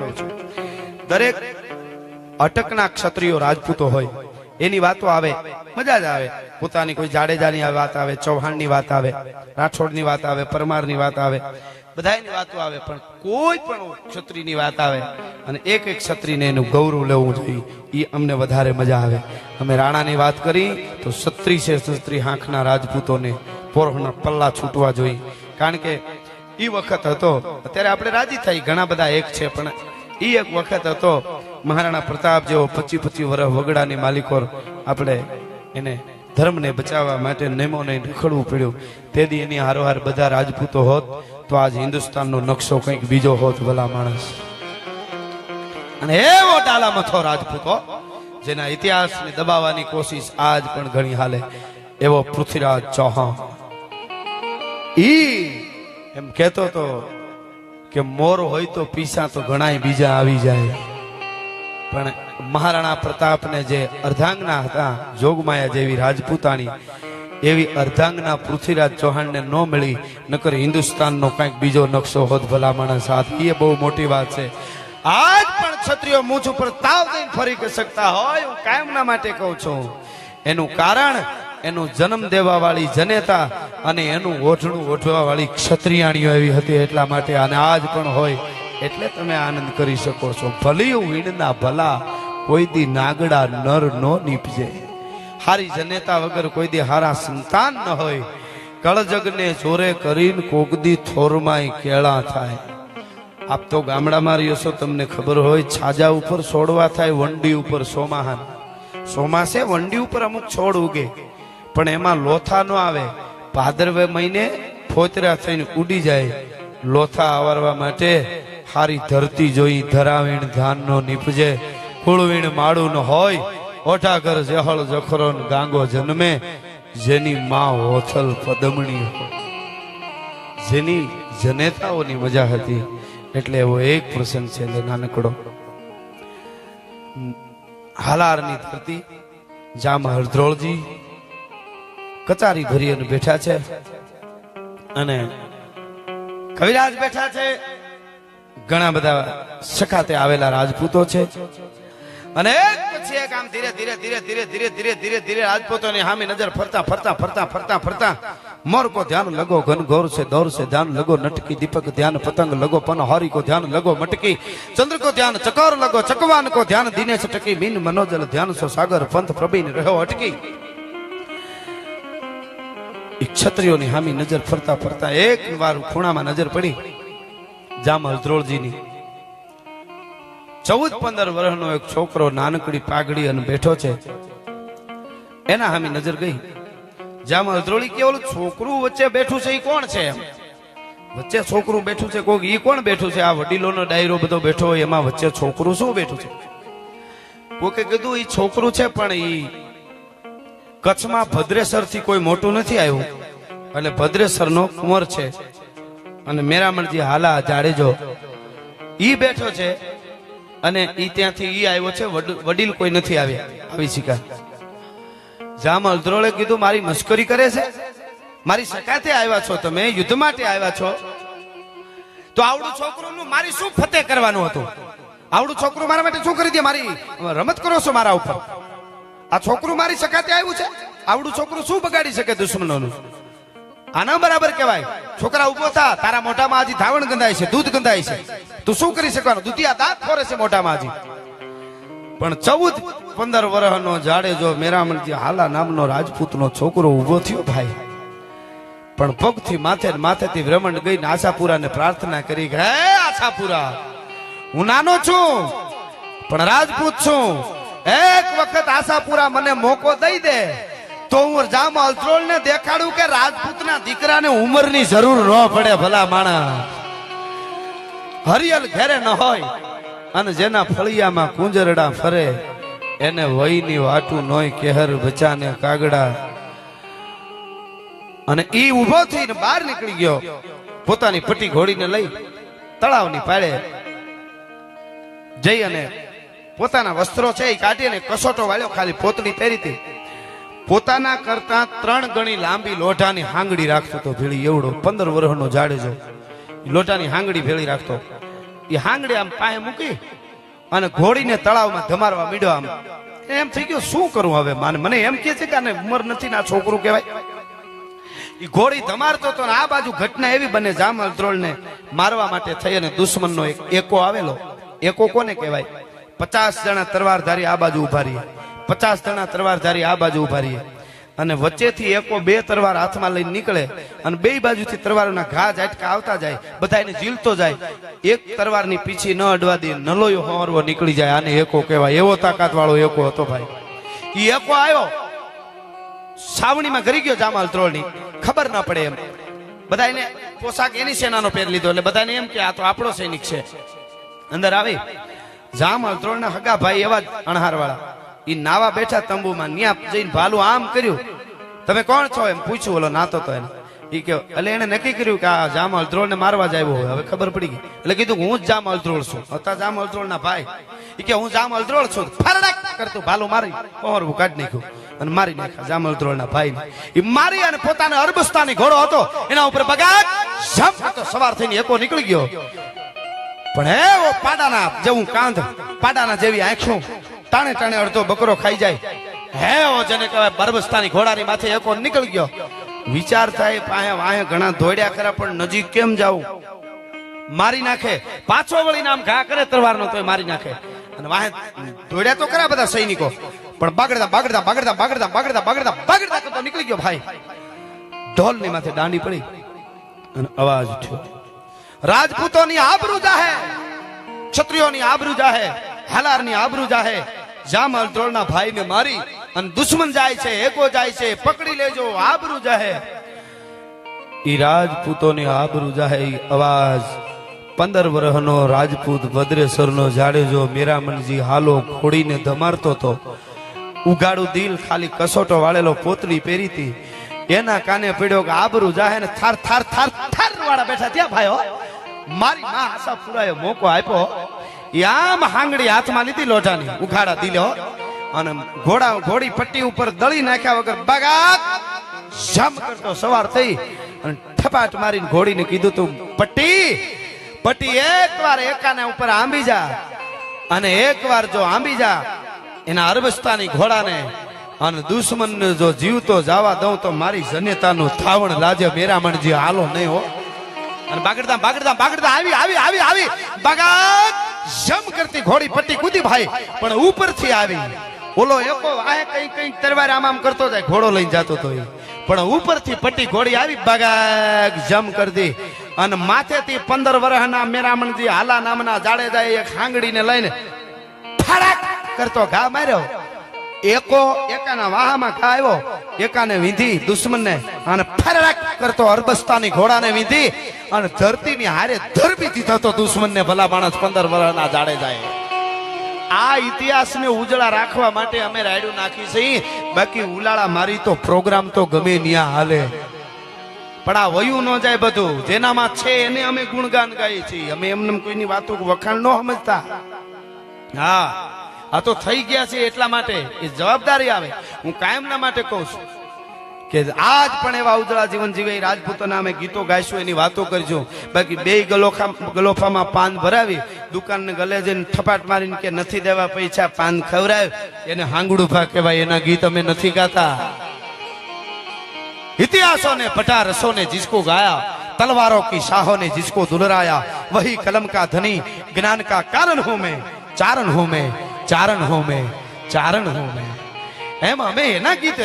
કહું છું. દરેક અટકના ક્ષત્રિયો રાજપૂતો હોય, એની વાતો આવે, મજા જ આવે. પોતાની કોઈ જાડેજાની વાત આવે, ચૌહાણની વાત આવે, રાઠોડની વાત આવે, પરમારની વાત આવે બધાની વાતો આવે, પણ કોઈ પણ ક્ષત્રિયની વાત આવે, અને એક એક ક્ષત્રિયને એનું ગૌરવ લેવું જોઈએ એ અમને વધારે મજા આવે. અમે રાણાની વાત કરી, તો ક્ષત્રિય છે ક્ષત્રિય, હાંખના રાજપૂતોને પોરના પલ્લા છૂટવા જોઈએ. કારણ કે એ વખત હતો. અત્યારે આપણે રાજી થઈ ઘણા બધા એક છે, પણ એ એક વખત હતો, મહારાણા પ્રતાપ જેવો પચી પચી વર્ષ વગડાની માલિકો આપણે એને ધર્મને બચાવવા માટે નિયમોને રખડવું પડ્યું. તેથી એની હારોહાર બધા રાજપૂતો હોત, તો આજ હિન્દુસ્તાનનો નકશો કંઈક બીજો હોત ભલા માણસ. અને એવો ડાલામથો રાજપૂતો, જેના ઇતિહાસને દબાવવાની કોશિશ આજ પણ ઘણી હાલે, એવો પૃથ્વીરાજ ચૌહાણ. ઈ એમ કહેતો તો કે મોર હોય તો પીસા તો ઘણાય બીજા આવી જાય. પણ મહારાણા પ્રતાપને જે અર્ધાંગના હતા, જોગમાયા જેવી રાજપૂતાણી, એવી અર્ધાંગના પૃથ્વીરાજ ચૌહાણને ન મળી, નકર હિન્દુસ્તાનનો કંઈક બીજો નકશો હોત ભલા માણસ એ બહુ મોટી વાત છે. આજ પણ ક્ષત્રિયો મૂછ ઉપર તાવ દઈને ફરી શકતા હોય, હું કાયમના માટે કહું છું. એનું કારણ એનું જન્મ દેવા વાળી જનેતા અને એનું ઓઢણું ઓઢવા વાળી ક્ષત્રિયાણીઓ એવી હતી એટલા માટે અને આજ પણ હોય એટલે તમે આનંદ કરી શકો છો. ભલે વીણના ભલા કોઈ દી નાગડા નર નો નીપજે. હારી જનેતા વગર કોઈ દી હારા સંતાન ન હોય. કળજગને જોરે કરીને કોગદી થોરમાય કેળા થાય. આપ તો ગામડામાં રહ્યો છો, તમને ખબર હોય, છાજા ઉપર છોડવા થાય, વંડી ઉપર સોમાહાન. સોમાસે વંડી ઉપર અમુક છોડ ઉગે. પણ એમાં લોથા ન આવે. ભાદરવે મહિને ફોતરા થઈને ઉડી જાય. લોથા આવરવા માટે હારી ધરતી જોઈ ધરાવીણ ધાન નો નીપજે. કુળવીણ માળું હોય. ઓઠાકર જહળ જખરો ગાંગો જન્મે. જેની માં હોથલ પદમણી જેની જનેતાઓની મજા હતી. એટલે એવો એક પ્રસંગ છે નાનકડો. હાલારની ધરતી જામ હરદ્રોળજી કચારી ભરી અને બેઠા છે. અને કવિરાજ બેઠા છે. ઘણા બધા સખાતે આવેલા રાજપૂતો છે. અને એક પછી એક આમ ધીરે ધીરે ધીરે ધીરે ધીરે ધીરે ધીરે ધીરે રાજપૂતોની સામે નજર ફરતા ફરતા ફરતા ફરતા ફરતા મોર કો ધ્યાન લગો ઘનગૌર છે, દોર છે, ધ્યાન લગો, નટકી, દીપક ધ્યાન, પતંગ લગો પન હોરી કો ધ્યાન લગો, મટકી ચંદ્ર કો ધ્યાન, ચકર લગો ચકવાન કો ધ્યાન, દિનેશ ટકી બિન મનોજલ ધ્યાન સો સાગર પંથ પ્રબીન રહ્યો અટકી. ક્ષત્રિયોની હામી નજર ફરતા ફરતા એક વાર ખૂણામાં નજર પડી. જામ હલદ્રોળજીની ચૌદ પંદર વર્ષનો એક છોકરો નાનકડી પાઘડી અને બેઠો છે. એના હામી નજર ગઈ. જામ હજરોળી કે ઓલું છોકરું વચ્ચે બેઠું છે એ કોણ છે એમ? વચ્ચે છોકરું બેઠું છે, કોક ઈ કોણ બેઠું છે? આ વડીલોનો ડાયરો બધો બેઠો હોય, એમાં વચ્ચે છોકરું શું બેઠું છે? કોકે કીધું, ઈ છોકરું છે, પણ ઈ કચ્છમાં ભદ્રેસરથી કોઈ મોટું નથી આવ્યું. એટલે ભદ્રેસર નો કુંવર છે. અને મેરામણજી હાલા જાડેજો ઈ બેઠો છે અને ઈ ત્યાંથી ઈ આવ્યો છે, વડ- વડીલ કોઈ નથી આવ્યા. આવી શિકાર. જામ અલદ્રોળે કીધું, મારી મશ્કરી કરે છે? મારી સકાતે આવ્યા છો તમે? યુદ્ધ માટે આવ્યા છો? તો આવડું છોકરું મારી શું ફતે કરવાનું હતું? આવડું છોકરું મારા માટે શું કરી દે? મારી, રમત કરો છો મારા ઉપર. આ છોકરું મારી સકાતે આવ્યું છે? આવડું છોકરું શું બગાડી શકે દુશ્મનોનું? આના બરાબર કહેવાય. છોકરા ઊભો થા, તારા મોઢામાં આજે ધાવણ ગંધાય છે, દૂધ ગંધાય છે. તું શું કરી શકવાનું? દૂધિયા દાંત ફોરે છે મોઢામાં હજી પણ ચૌદ, પંદર વર્ષનો જાડેજો મેરામણજી હાલા નામનો રાજપૂતનો છોકરો ઊભો થયો ભાઈ. પણ પગથી માથે માથેથી ભ્રમણ ગઈને આશાપુરાને પ્રાર્થના કરી હે આશાપુરા, હું નાનો છું, પણ રાજપૂત છું. એક વખત આશાપુરા મને મોકો દઈ દે. તો હું જા અલત્રોળ ને દેખાડું કે રાજપૂતના દીકરાને ઉંમરની જરૂર ન પડે ભલા માણા હરિયલ ઘેરે ન હોય અને જેના ફળિયામાં કુંજરડા ફરે, એને વહીની વાટું નોય કેહર બચાને કાગડા. અને ઈ ઊભો થઈને બહાર નીકળી ગયો, પોતાની પટ્ટી ઘોડીને લઈ તળાવની પાળે. જઈ અને પોતાના વસ્ત્રો છે એ કાઢીને કસોટો વાળ્યો, ખાલી પોતડી પહેરી હતી. પોતાના કરતા ત્રણ ગણી લાંબી લોઢાની હાંગડી રાખતો તો ભેળી એવડો પંદર વર્ષનો જાડેજો લોઢાની હાંગડી ભેળી રાખતો. એ હાંગડી આમ પાસે મૂકી અને ઘોડીને તળાવમાં ધમારવા મીડો આમ. એમ થઈ ગયું, શું કરું હવે માને? મને એમ કે છે કે આને ઉંમર નથી ના છોકરું કહેવાય. એ ઘોડી ધમારતો તો આ બાજુ ઘટના એવી બને જામલ દ્રોળ ને મારવા માટે થઈ અને દુશ્મનનો એક એકો આવેલો. એકો કોને કહેવાય? પચાસ જણા તરવારધારી આ બાજુ ઊભા રહીએ પચાસ જણા તરવારધારી આ બાજુ ઊભા રહીએ. અને વચ્ચેથી એકો બે તરવાર હાથમાં લઈને નીકળે અને બે બાજુથી તરવારોના ઘા ઝાટકા આવતા જાય બધા એને ઝીલતો જાય. એક તરવારની પીછી ન અડવા દે, નલોયો હોરવો નીકળી જાય. આને એકો કહેવાય. એવો તાકાત વાળો એકો હતો ભાઈ. એ એકો આવ્યો. સાવણીમાં ઘરી ગયો જામાલ ત્રોળની ખબર ના પડે એમ. બધા એને પોશાક એની સેનાનો પહેર લીધો. એટલે બધાને એમ કે આ તો આપણો સૈનિક છે. અંદર આવી. જામાલ ત્રોળના હગા ભાઈ એવા જ અણહાર વાળા ઈ નાવા બેઠા તંબુમાં ન્યા જઈને ભાલું આમ કર્યું. તમે કોણ છો એમ પૂછ્યું, ઓલો નાતો તો એને. ઈ કે એટલે એને નક્કી કર્યું કે આ જામ અલદ્રોળ ને મારવા જ આવ્યો હોય. હવે ખબર પડી ગઈ. એટલે કીધું હું જ જામ અલદ્રોળ છું. હતા જામ અલદ્રોળ ના ભાઈ. ઈ કે હું જામ અલદ્રોળ છું. ફરડક કરતું ભાલું મારી. પહોરવું કાઢી નાખ્યું. અને મારી નાખ્યા જામ અલદ્રોળ ના ભાઈ ઈ મારી અને પોતાને અરબસ્તાની ઘોડો હતો. એના ઉપર બગાડ. જમ તો સવાર થઈને એકો નીકળી ગયો. પણ એવો પાડાના જેવું કાંધ, પાડાના જેવી આંખો. ટાણે ટાણે અડધો બકરો ખાઈ જાય. હેવો જેને કહેવાય બરબસ્તાની ઘોડાની માથે એકો નીકળી ગયો. વિચાર થાય પાહે વાહે ઘણા દોડ્યા ખરા, પણ નજીક કેમ જાવું મારી નાખે. પાછો વળી નામ ઘા કરે તરવારનો તોય મારી નાખે. અને વાહે દોડ્યા તો ખરા બધા સૈનિકો. પણ બાગડતા બાગડતા બાગડતા બાગડતા બાગડતા બાગડતા બાગડતા કરતો નીકળી ગયો ભાઈ. ઢોલની માથે દાંડી પડી અને અવાજ ઉઠ્યો. રાજપૂતોની આબરૂ જાહે, ક્ષત્રિયોની આબરૂ જાહે. હાલારની આબરૂ જાહે. જામલ ભાઈ ભાઈને મારી અને દુશ્મન જાય છે, એકો જાય છે, પકડી લેજો, આબરૂ જાહે. ઈ રાજપૂતોની આબરૂ જાહે અવાજ. પંદર વર્ષનો રાજપૂત ભદ્રેશ્વરનો જાડેજો મેરામણજી હાલો ખોડીને ધમારતો તો, ઉગાડું દિલ ખાલી કસોટો વાળેલો પોતલી પહેરીતી. એના કાને પડ્યો કે આબરૂ જાહે ને થાર થાર થાર થાર વાળા બેઠા. ત્યાં ભાઈઓ, મારી માં આશા પુરાયો મોકો આપ્યો. આમ હાંગડી હાથમાં લીધી લોઢાની. ઉઘાડા દિલે. અને ઘોડા ઘોડી પટ્ટી ઉપર દળી નાખ્યા વગર બગાત જમ કરતો સવાર થઈ અને ઠપાટ મારીને ઘોડીને કીધું તું, પટ્ટી પટ્ટી, એકવાર એકાના ઉપર આંબી જા. અને એકવાર જો આંબી જા, એના અરબસ્તાની ઘોડાને અને દુશ્મનને જો જીવતો જવા દઉં તો મારી જનેતાનું થાવણ લાજે મેરામણજી, હાલો નહીં હો. અને બાગડતા બાગડતા બાગડતા આવી આવી આવી આવી. બગાત જમ કરતી ઘોડી પટ્ટી કૂદી ભાઈ, પણ ઉપરથી આવી. ઓલો એકો આ કઈ કઈ તરવાર આમ કરતો જાય, ઘોડો લઈને જતો તો ઈ. પણ ઉપરથી પટ્ટી ઘોડી આવી બગાગ જમ કરતી અને માથેથી પંદર વર્ષના મેરામણજી હાલા નામના જાડેજાએ એક હાંગડીને લઈને ફાડક કરતો ઘા માર્યો. એકો એકાના વાહામાં ખાયો, એકાને વિધી દુશ્મનને અને ફરક કરતો અરબસ્તાની ઘોડાને વીંધી અને ધરતીની હારે ધરબી થતો દુશ્મનને ભલા માણસ પંદર વર્ષના જાડે જાય. આ ઇતિહાસને ઉજળા રાખવા માટે અમે રાયડું નાખી છે. બાકી ઉલાળા મારી તો પ્રોગ્રામ તો ગમે ન્યા હાલે. પણ આ વયું ન જાય બધું. જેનામાં છે એને અમે ગુણગાન ગાઈએ છીએ. અમે એમને કોઈની વાતો વખાણ ન સમજતા. હા. આ તો થઈ ગયા છે એટલા માટે એ જવાબદારી આવે હું કાયમના માટે કહું છું કે આજ પણ એવા ઉજળા જીવન જીવે એ રાજપૂતોના અમે ગીતો ગાઈશું એની વાતો કરજો બાકી બે ગલોખા ગલોફામાં પાન ભરાવી દુકાનને ગલે જઈને થપાટ મારીને કે નથી દેવા પૈસા પાન ખવડાવ એને હાંગડું ભા કહેવાય એના ગીત અમે નથી ગાતા इतिहासों ने पटा रसों ने जिसको गाया तलवारों की शाहों ने जिसको दुलराया वही कलम का धनी ज्ञान का कारण हूं मैं चारण हूं मैं ચારણ હોમે ચારણ હોમે એમ અમે એના ગીત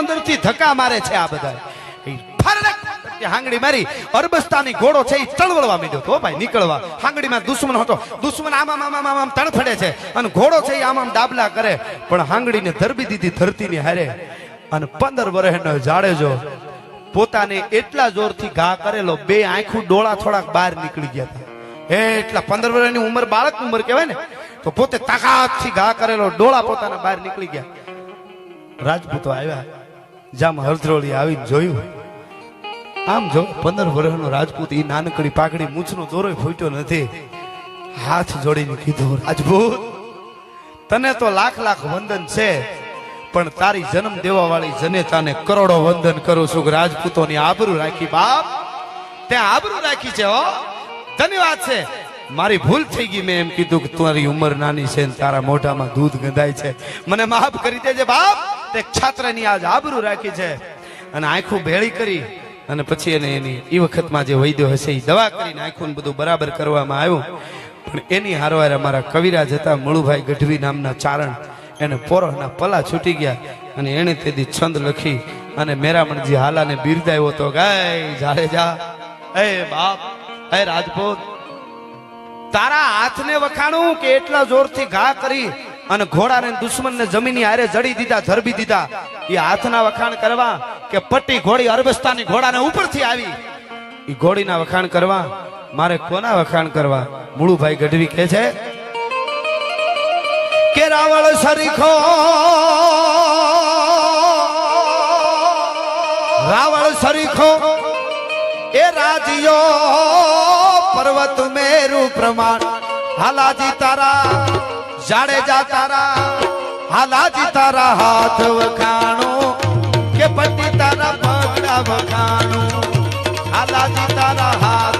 અંદરથી ધક્કા મારે છે આ બધા. હાંગડી મારી અરબસ્તાની ઘોડો છે એ ચળવળવા માંડ્યો તો ભાઈ, નીકળવા. હાંગડીમાં દુશ્મન હતો. દુશ્મન આમામ આમામ આમામ આમ આમ આમ તણફડે છે અને ઘોડો છે એ આમ આમ ડાબલા કરે. પણ હાંગડીને ધરબી દીધી, ધરતીની હારે. અને પંદર વર્ષનો જાડેજો પોતાને એટલા જોરથી ઘા કરેલો, બે આંખું ડોળા થોડાક બહાર નીકળી ગયા હતા. એટલા પંદર વર્ષની ઉંમર બાળક ઉંમર કહેવાય ને. તો પોતે તાકાતથી ઘા કરેલો ડોળા પોતાના બહાર નીકળી ગયા. રાજપૂતો આવ્યા. જામ હરદ્રોળી આવીને જોયું. આમ જો, પંદર વર્ષનો રાજપૂત એ નાનકડી પાકડી મૂછનો દોરો ફૂટ્યો નથી. હાથ જોડીને કીધું, રાજપૂત, તને તો લાખ લાખ વંદન છે, પણ તારી જન્મ દેવા વાળી જનેતાને કરોડો વંદન કરું છું રાજપૂતોની આબરૂ રાખી બાપ. ત્યાં આબરૂ રાખી છે, હો. ધન્યવાદ છે. મારી ભૂલ થઈ ગઈ મેં એમ કીધું કે તારી ઉંમર નાની છે ને તારા મોઢામાં દૂધ ગંધાય છે. મને માફ કરી દેજે બાપ. તે છાત્રની આજ આબરૂ રાખી છે. અને આંખું ભેળી કરી અને પછી એને એની એ વખતમાં જે વૈદ્ય હશે એ દવા કરીને આંખું બધું બરાબર કરવામાં આવ્યું. પણ એની હારવાર અમારા કવિરાજ હતા, મળુભાઈ ગઢવી નામના ચારણ. એને પોરોના પલા છૂટી ગયા અને એણે તેથી છંદ લખી અને મેરામણજી હાલાને બિરદાવ્યો તો ગાય જાડેજા એ બાપ, એ રાજપૂત તારા હાથને વખાણું કે એટલા જોરથી ઘા કરી અને ઘોડાને દુશ્મનને જમીનની હારે જડી દીધા, ધરબી દીધા. એ હાથના વખાણ કરવા કે પટ્ટી ઘોડી અરબસ્તાની ઘોડાને ઉપરથી આવી. એ ઘોડીના વખાણ કરવા, મારે કોના વખાણ કરવા? મુળુભાઈ ગઢવી કહે છે, કે રાવળ સરીખો રાવળ સરીખો એ રાજીયો પર્વત મેરુ પ્રમાણ. હાલાજી તારા જાડેજા તારા. હાલાજી તારા હાથ વખાણો કે પતિ તારા પગડા વખાણો. હાલાજી તારા હાથ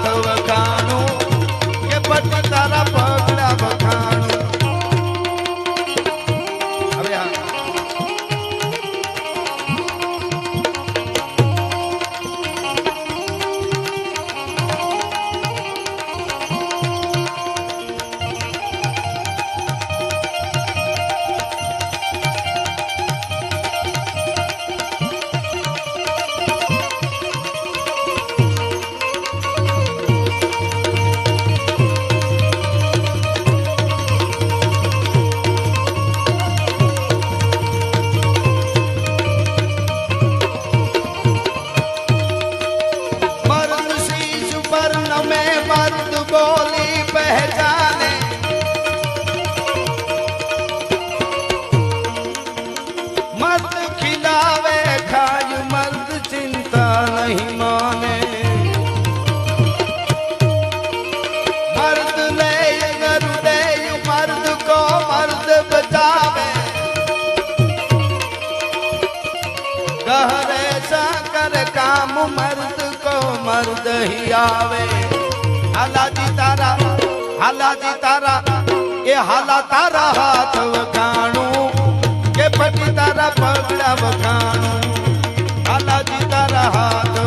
મારું દહી આવે. હાલાજી તારા હાલાજી તારા, એ હાલા તારા હાથ વખાણું. કે પટી તારા પગલા વખાણું. હાલાજી તારા હાથ